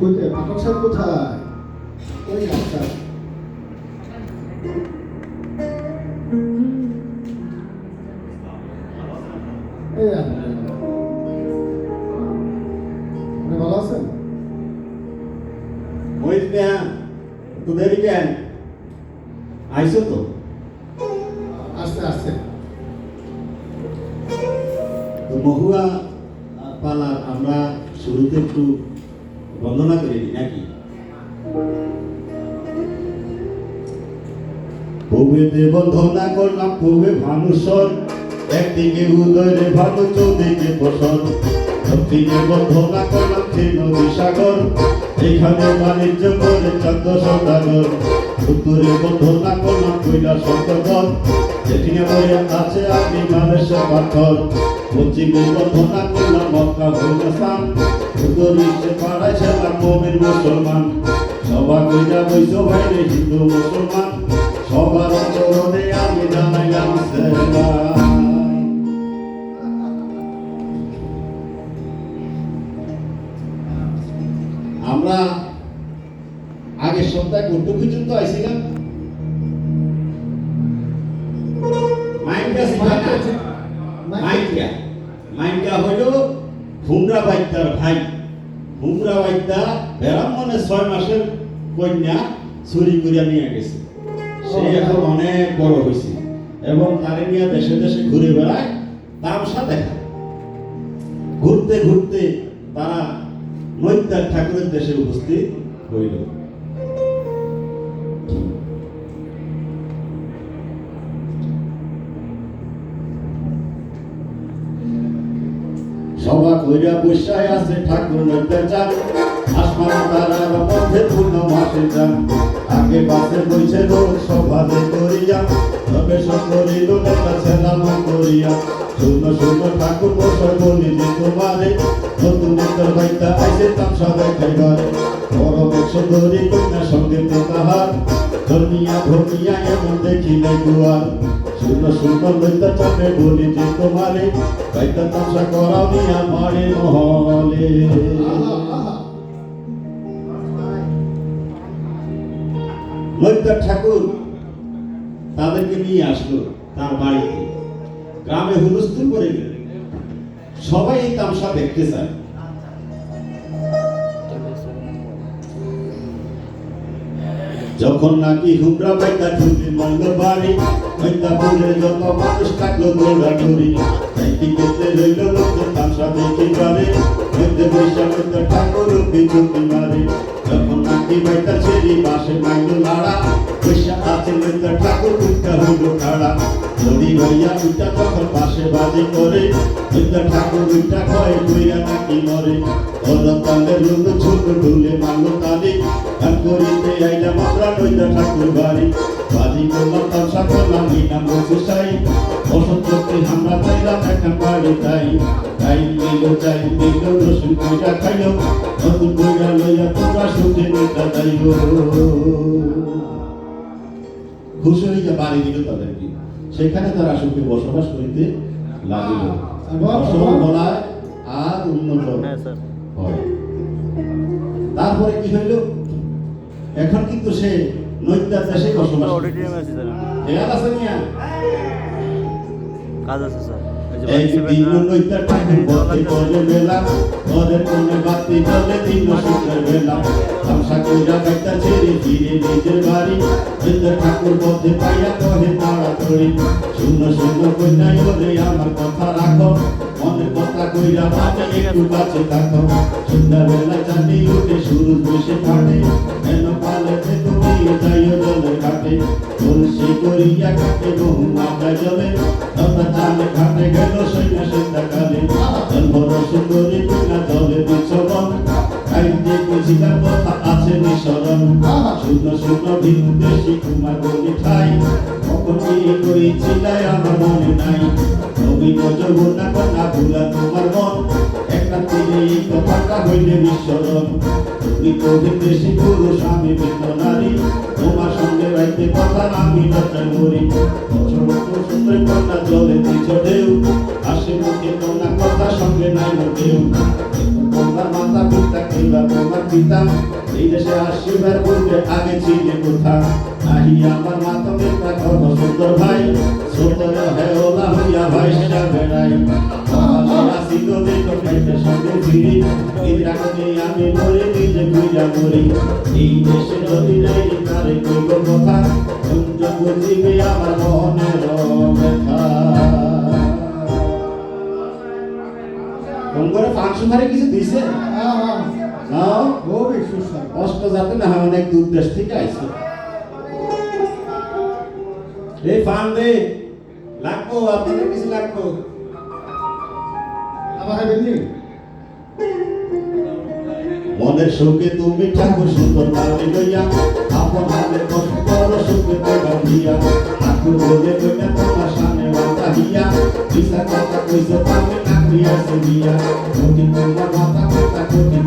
কোথায়? পাঠক সাহেব কোথায়? ওই আচ্ছা ভালো আছেন? মহিত মিয়া তো দেরি কেন? আইসো তো। আসতে আসতে মহুয়া পালার আমরা শুরুতে একটু বন্দনা করে দিই নাকি? ভূমিতে বন্ধনা করলাম ভূমে ভানুসর একদিকে উদয় রে ভানু চৌদিকে বসন দক্ষিণে বন্ধনা করলাম ছিল বিসাগর। এইখানে বাণিজ্য করে চন্দ্র সৌদাগর। উত্তরে বন্ধনা করলাম কৈলা শঙ্কর যেখানে বয়ে আছে আপনি মালয়েশিয়া পাথর পশ্চিমে বন্ধনা করলাম মক্কা ভুলস্থান উত্তরে সে পাড়ায় ছিলাম মমিন মুসলমান। সবার কইরা বৈশ্য বাইরে হিন্দু মুসলমান। সবার চরণে আমি জানাইলাম সেলাম আমরা আগের সপ্তাহে কোট্টু পর্যন্ত আইছিলাম। মাইন্ডটা মাইন্ডটা হইল হুমরা বাইদার ভাই। হুমরা বাইদা ব্রাহ্মণে ছয় মাসের কন্যা চুরি করিয়া নিয়ে গেছে। সে এখন অনেক বড় হয়েছে এবং তারে নিয়ে দেশে দেশে ঘুরে বেড়ায় তামসা দেখা ঘুরতে ঘুরতে তারা নৈত্যার ঠাকুরের দেশে উপস্থিত হইল। সভা কইরা বসায় আছে ঠাকুর যান আসমান তারার মধ্যে পূর্ণ মাসে যান আগে পাশে বইছে লোক সভাতে করিয়া। তবে সকরিল নেতা ছেলাম করিয়া। শূন্য শূন্য ঠাকুর বসায় বলি যে তোমারে। নতুন নেতার বাইতা আইসে তামসা দেখাই ঘরে। বড় একশো ধরি কন্যা সঙ্গে তাহার ধর্মিয়া ধর্মিয়া এমন দেখিলে দুয়ার। শূন্য শূন্য লইতা চাপে বলি যে তোমারে বাইতা তামসা করাও নিয়া মারে মহলে। লইতা ঠাকুর তাদেরকে নিয়ে আসলো তার বাড়িতে গ্রামে হুলস্থুল করে গেল। সবাই এই তামসা দেখতে চায়। যখন নাকি হুমরা বাইতা ঢুকে মঙ্গ বাড়ি বাইতা পুরে যত মানুষ থাকল দৌড়া ধরি তাইকি কেতে রইল লোক তামসা দেখি পারে মধ্যে বৈশাখ ঠাকুর বিচুকি মারে। যখন নাকি বাইতা ছেড়ি বাসে মাইলো লাড়া বৈশা আছে মধ্যে ঠাকুর উঠা হইল খাড়া। যদি হইয়া উঠা তখন পাশে বাজি করে মধ্যে ঠাকুর উঠা খয় কইরা নাকি মরে। অরতালে রুল ছোট ঢুলে তালি গান করিতে আইলাম আমরা নইতা ঠাকুর বাড়ি বাজি করলাম তামসা করলাম নাম বসুসাই বসন্তকে আমরা চাইলাম এখন বাড়ি তাই তাই দিল চাই দিল রসুন কইরা খাইল। নতুন কইরা লইয়া তোমরা সুখে নিতা যাইব। খুশি হইয়া বাড়ি দিল তাদেরকে। সেখানে তারা সুখে বসবাস করিতে লাগিল। ফসল আর উন্নত হয়। তারপরে কি হইল? এখন কিন্তু সে নৈত্যার দেশে বসবাস কাজ আছে স্যার। এই দিন নৈত্যার ঠাকুর বলতে বলে বেলা ঘরের কোণে বাতি জ্বলে দিন শুক্রের বেলা। তামসা কইরা বাইতা ছেড়ে ফিরে নিজের বাড়ি। নৈত্যার ঠাকুর বলতে পাইয়া কহে তাড়াতাড়ি। শূন্য শূন্য কন্যাই বলে আমার কথা রাখো। কথা কইরা বাজে একটু কাছে থাকো সন্ধ্যাবেলা চাঁদি উঠে শুরু বসে ফাটে কেন পালে তুমি যাইও জলে ঘাটে তুলসী করিয়া কাটে বহু মাথা জলে। তথা চালে ঘাটে গেল সৈন্য সন্ধ্যাকালে। জন্মর সুন্দরী কন্যা জলে বিচরণ খাইতে বুঝিলাম কথা আছে নিঃসরণ। শূন্য শূন্য বিন্দু দেশি কুমার বলি ঠাই। কখন কি করেছিলাই আমার মনে নাই। নবীন যৌবনা কন্যা ভুলা তোমার মন। একটা তীরে এই কথাটা হইলে বিস্মরণ। তুমি কবি দেশি পুরুষ, আমি ভিন্ন নারী। তোমার সঙ্গে রাইতে কথা আমি লজ্জা করি সুন্দর কন্যা জলে দিছ ঢেউ। হাসি মুখে কন্যা কথা, সঙ্গে নাই কেউ। তোমার মাতা পিতা, কিংবা তোমার পিতা শিবের পূর্বে আগে ছিলে কোথা? আহি আমার মাতা পিতা কত সুন্দর ভাই। ফিরি ইন্দ্রা নদী আমি মরে নিজে বুঝা মরি এই দেশে যদি নেই, তারে কইব কথা কুঞ্জ বুঝিবে আমার মনের কষ্ট যাতে না, অনেক দূর থেকে আইছে। এই ফান দে লাগবো? আমাকে বেশি মনের সুখে তুমি ঠাকুর সুন্দর নামে লইয়া, আপন হাতে কষ্ট সুখে তোরা দিয়া। ঠাকুর বলে লইয়া তোমার সামনে মাথা দিয়া বিসা কথা কইছো পাবে না কইয়াছে দিয়া যদি তোমার মাথা কথা কইতে